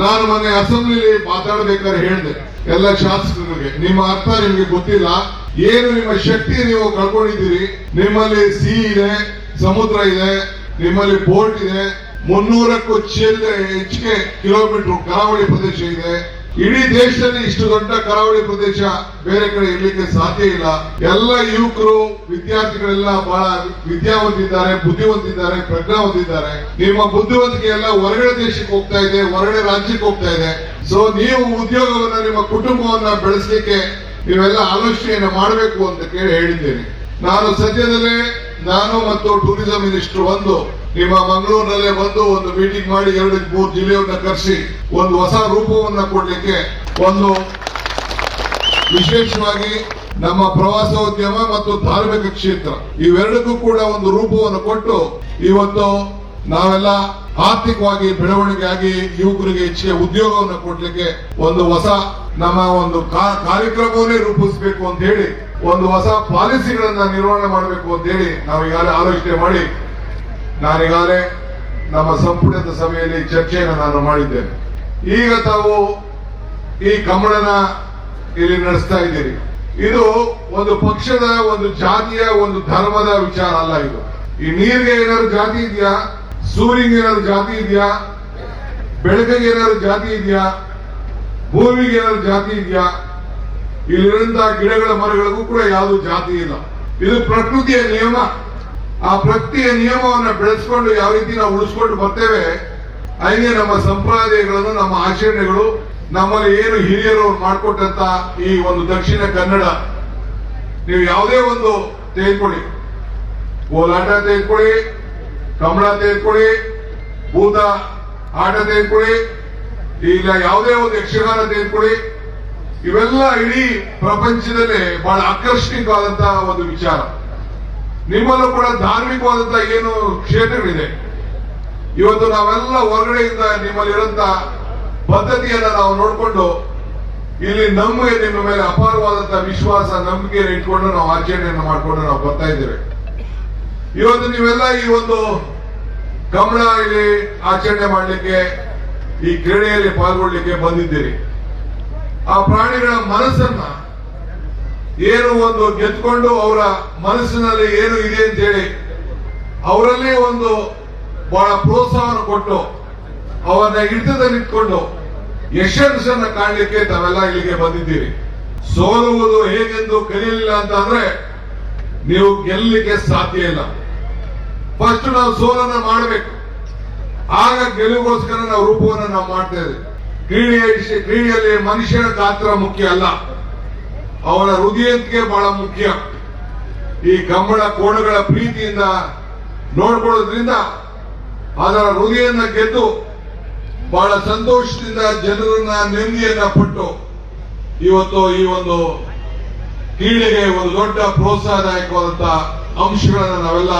ನಾನು ಮೊನ್ನೆ ಅಸೆಂಬ್ಲಿಲಿ ಮಾತಾಡ್ಬೇಕಾದ್ರೆ ಹೇಳಿದೆ, ಎಲ್ಲ ಶಾಸಕರಿಗೆ, ನಿಮ್ಮ ಅರ್ಥ ನಿಮ್ಗೆ ಗೊತ್ತಿಲ್ಲ, ಏನು ನಿಮ್ಮ ಶಕ್ತಿ ನೀವು ಕಳ್ಕೊಂಡಿದ್ದೀರಿ, ನಿಮ್ಮಲ್ಲಿ ಸಿ ಇದೆ, ಸಮುದ್ರ ಇದೆ, ನಿಮ್ಮಲ್ಲಿ ಬೋಟ್ ಇದೆ, ಮುನ್ನೂರಕ್ಕೂ ಚೆಲ್ಲ ಹೆಚ್ಚಿಗೆ ಕಿಲೋಮೀಟರ್ ಕರಾವಳಿ ಪ್ರದೇಶ ಇದೆ. ಇಡೀ ದೇಶದಲ್ಲಿ ಇಷ್ಟು ದೊಡ್ಡ ಕರಾವಳಿ ಪ್ರದೇಶ ಬೇರೆ ಕಡೆ ಇರ್ಲಿಕ್ಕೆ ಸಾಧ್ಯ ಇಲ್ಲ. ಎಲ್ಲ ಯುವಕರು, ವಿದ್ಯಾರ್ಥಿಗಳೆಲ್ಲ ಬಹಳ ವಿದ್ಯಾವಂತಿದ್ದಾರೆ, ಬುದ್ಧಿವಂತಿದ್ದಾರೆ, ಪ್ರಜ್ಞಾವಂತಿದ್ದಾರೆ. ನಿಮ್ಮ ಬುದ್ಧಿವಂತಿಕೆ ಎಲ್ಲ ಹೊರಗಡೆ ದೇಶಕ್ಕೆ ಹೋಗ್ತಾ ಇದೆ, ಹೊರಗಡೆ ರಾಜ್ಯಕ್ಕೆ ಹೋಗ್ತಾ ಇದೆ. ಸೊ ನೀವು ಉದ್ಯೋಗವನ್ನ, ನಿಮ್ಮ ಕುಟುಂಬವನ್ನ ಬೆಳೆಸಲಿಕ್ಕೆ ನೀವೆಲ್ಲ ಆಲೋಚನೆಯನ್ನ ಮಾಡಬೇಕು ಅಂತ ಕೇಳಿ ಹೇಳಿದ್ದೇನೆ. ನಾನು ಸದ್ಯದಲ್ಲೇ ನಾನು ಮತ್ತು ಟೂರಿಸಂ ಮಿನಿಸ್ಟರ್ ಬಂದು ನಿಮ್ಮ ಮಂಗಳೂರಿನಲ್ಲೇ ಬಂದು ಒಂದು ಮೀಟಿಂಗ್ ಮಾಡಿ ಎರಡು ಮೂರು ಜಿಲ್ಲೆಯನ್ನ ಕರೆಸಿ ಒಂದು ಹೊಸ ರೂಪವನ್ನ ಕೊಡಲಿಕ್ಕೆ ಒಂದು ವಿಶೇಷವಾಗಿ ನಮ್ಮ ಪ್ರವಾಸೋದ್ಯಮ ಮತ್ತು ಧಾರ್ಮಿಕ ಕ್ಷೇತ್ರ. ಇವೆರಡಕ್ಕೂ ಕೂಡ ಒಂದು ರೂಪವನ್ನು ಕೊಟ್ಟು ಇವತ್ತು ನಾವೆಲ್ಲ ಆರ್ಥಿಕವಾಗಿ ಬೆಳವಣಿಗೆ ಆಗಿ ಯುವಕರಿಗೆ ಹೆಚ್ಚಿಗೆ ಉದ್ಯೋಗವನ್ನು ಕೊಡ್ಲಿಕ್ಕೆ ಒಂದು ಹೊಸ ನಮ್ಮ ಒಂದು ಕಾರ್ಯಕ್ರಮವನ್ನೇ ರೂಪಿಸಬೇಕು ಅಂತ ಹೇಳಿ ಒಂದು ಹೊಸ ಪಾಲಿಸಿಗಳನ್ನ ನಿರ್ವಹಣೆ ಮಾಡಬೇಕು ಅಂತ ಹೇಳಿ ನಾವು ಈಗಾಗಲೇ ಆಲೋಚನೆ ಮಾಡಿ ನಾನೀಗಾಗಲೇ ನಮ್ಮ ಸಂಪುಟದ ಸಭೆಯಲ್ಲಿ ಚರ್ಚೆಯನ್ನು ನಾನು ಮಾಡಿದ್ದೇನೆ. ಈಗ ತಾವು ಈ ಕಮಲನ ಇಲ್ಲಿ ನಡೆಸ್ತಾ ಇದ್ದೀರಿ. ಇದು ಒಂದು ಪಕ್ಷದ, ಒಂದು ಜಾತಿಯ, ಒಂದು ಧರ್ಮದ ವಿಚಾರ ಅಲ್ಲ ಇದು. ಈ ನೀರಿಗೆ ಏನಾದ್ರು ಜಾತಿ ಇದೆಯಾ? ಸೂರ್ಯಗೆ ಏನಾದ್ರು ಜಾತಿ ಇದೆಯಾ? ಬೆಳಕಿಗೆ ಏನಾದ್ರು ಜಾತಿ ಇದೆಯಾ? ಭೂಮಿಗೆ ಏನಾದ್ರು ಜಾತಿ ಇದೆಯಾ? ಇಲ್ಲಿರುವಂತಹ ಗಿಡಗಳ ಮರಗಳಿಗೂ ಕೂಡ ಯಾವುದು ಜಾತಿ ಇಲ್ಲ. ಇದು ಪ್ರಕೃತಿಯ ನಿಯಮ. ಆ ಪ್ರಕೃತಿಯ ನಿಯಮವನ್ನು ಬೆಳೆಸ್ಕೊಂಡು ಯಾವ ರೀತಿ ನಾವು ಉಳಿಸ್ಕೊಂಡು ಬರ್ತೇವೆ, ಹಾಗೆ ನಮ್ಮ ಸಂಪ್ರದಾಯಗಳನ್ನು, ನಮ್ಮ ಆಚರಣೆಗಳು, ನಮ್ಮಲ್ಲಿ ಏನು ಹಿರಿಯರು ಮಾಡಿಕೊಟ್ಟಂತ ಈ ಒಂದು ದಕ್ಷಿಣ ಕನ್ನಡ, ನೀವು ಯಾವುದೇ ಒಂದು ತೆಗೆದುಕೊಳ್ಳಿ. ಕೋಲಾಟ ತೆಗೆದುಕೊಳ್ಳಿ ಕಮಳ ತೆಗೆದುಕೊಳ್ಳಿ, ಭೂತ, ಆಟ ತೆಗೆದುಕೊಳ್ಳಿ, ಇಲ್ಲ ಯಾವುದೇ ಒಂದು ಯಕ್ಷಗಾನ ತೆಗೆದುಕೊಳ್ಳಿ ಇವೆಲ್ಲ ಇಡೀ ಪ್ರಪಂಚದಲ್ಲೇ ಬಹಳ ಆಕರ್ಷಣೀಯವಾದಂತಹ ಒಂದು ವಿಚಾರ. ನಿಮ್ಮಲ್ಲೂ ಕೂಡ ಧಾರ್ಮಿಕವಾದಂತಹ ಏನು ಕ್ಷೇತ್ರಗಳಿದೆ. ಇವತ್ತು ನಾವೆಲ್ಲ ಹೊರಗಡೆಯಿಂದ ನಿಮ್ಮಲ್ಲಿರುವಂತ ಪದ್ಧತಿಯನ್ನ ನಾವು ನೋಡಿಕೊಂಡು ಇಲ್ಲಿ ನಮಗೆ ನಿಮ್ಮ ಮೇಲೆ ಅಪಾರವಾದಂತಹ ವಿಶ್ವಾಸ ನಂಬಿಕೆಯನ್ನು ಇಟ್ಕೊಂಡು ನಾವು ಆಚರಣೆಯನ್ನು ಮಾಡಿಕೊಂಡು ನಾವು ಬರ್ತಾ ಇದ್ದೇವೆ. ಇವತ್ತು ನೀವೆಲ್ಲ ಈ ಒಂದು ಗಮನ ಇಲ್ಲಿ ಆಚರಣೆ ಮಾಡಲಿಕ್ಕೆ, ಈ ಕ್ರೀಡೆಯಲ್ಲಿ ಪಾಲ್ಗೊಳ್ಳಿಕ್ಕೆ ಬಂದಿದ್ದೀರಿ. ಆ ಪ್ರಾಣಿಗಳ ಮನಸ್ಸನ್ನ ಏನು ಒಂದು ಗೆದ್ಕೊಂಡು ಅವರ ಮನಸ್ಸಿನಲ್ಲಿ ಏನು ಇದೆ ಅಂತ ಹೇಳಿ ಅವರಲ್ಲಿ ಒಂದು ಬಹಳ ಪ್ರೋತ್ಸಾಹವನ್ನು ಕೊಟ್ಟು ಅವರನ್ನ ಹಿಡಿತದಲ್ಲಿ ಇಟ್ಕೊಂಡು ಯಶಸ್ಸನ್ನ ಕಾಣಲಿಕ್ಕೆ ತಾವೆಲ್ಲ ಇಲ್ಲಿಗೆ ಬಂದಿದ್ದೀರಿ. ಸೋಲುವುದು ಹೇಗೆಂದು ಕಲಿಯಲಿಲ್ಲ ಅಂತ ಅಂದ್ರೆ ನೀವು ಗೆಲ್ಲಲಿಕ್ಕೆ ಸಾಧ್ಯ ಇಲ್ಲ. ಫಸ್ಟ್ ನಾವು ಸೋಲನ್ನ ಮಾಡಬೇಕು. ಆಗ ಗೆಲುವಿಗೋಸ್ಕರ ನಾವು ರೂಪವನ್ನು ನಾವು ಮಾಡ್ತಾ ಇದ್ದೀವಿ. ಕ್ರೀಡೆಯ ಕ್ರೀಡೆಯಲ್ಲಿ ಮನುಷ್ಯನ ಗಾತ್ರ ಮುಖ್ಯ ಅಲ್ಲ. ಅವರ ಹೃದಯಕ್ಕೆ ಬಹಳ ಮುಖ್ಯ. ಈ ಕಂಬಳ ಕೋಣಗಳ ಪ್ರೀತಿಯಿಂದ ನೋಡ್ಕೊಳ್ಳೋದ್ರಿಂದ ಅದರ ಹೃದಯನ ಗೆದ್ದು ಬಹಳ ಸಂತೋಷದಿಂದ ಜನರನ್ನ ನೆಮ್ಮದಿಯನ್ನ ಪಟ್ಟು ಇವತ್ತು ಈ ಒಂದು ಕ್ರೀಡೆಗೆ ಒಂದು ದೊಡ್ಡ ಪ್ರೋತ್ಸಾಹದಾಯಕವಾದಂತಹ ಅಂಶಗಳನ್ನು ನಾವೆಲ್ಲ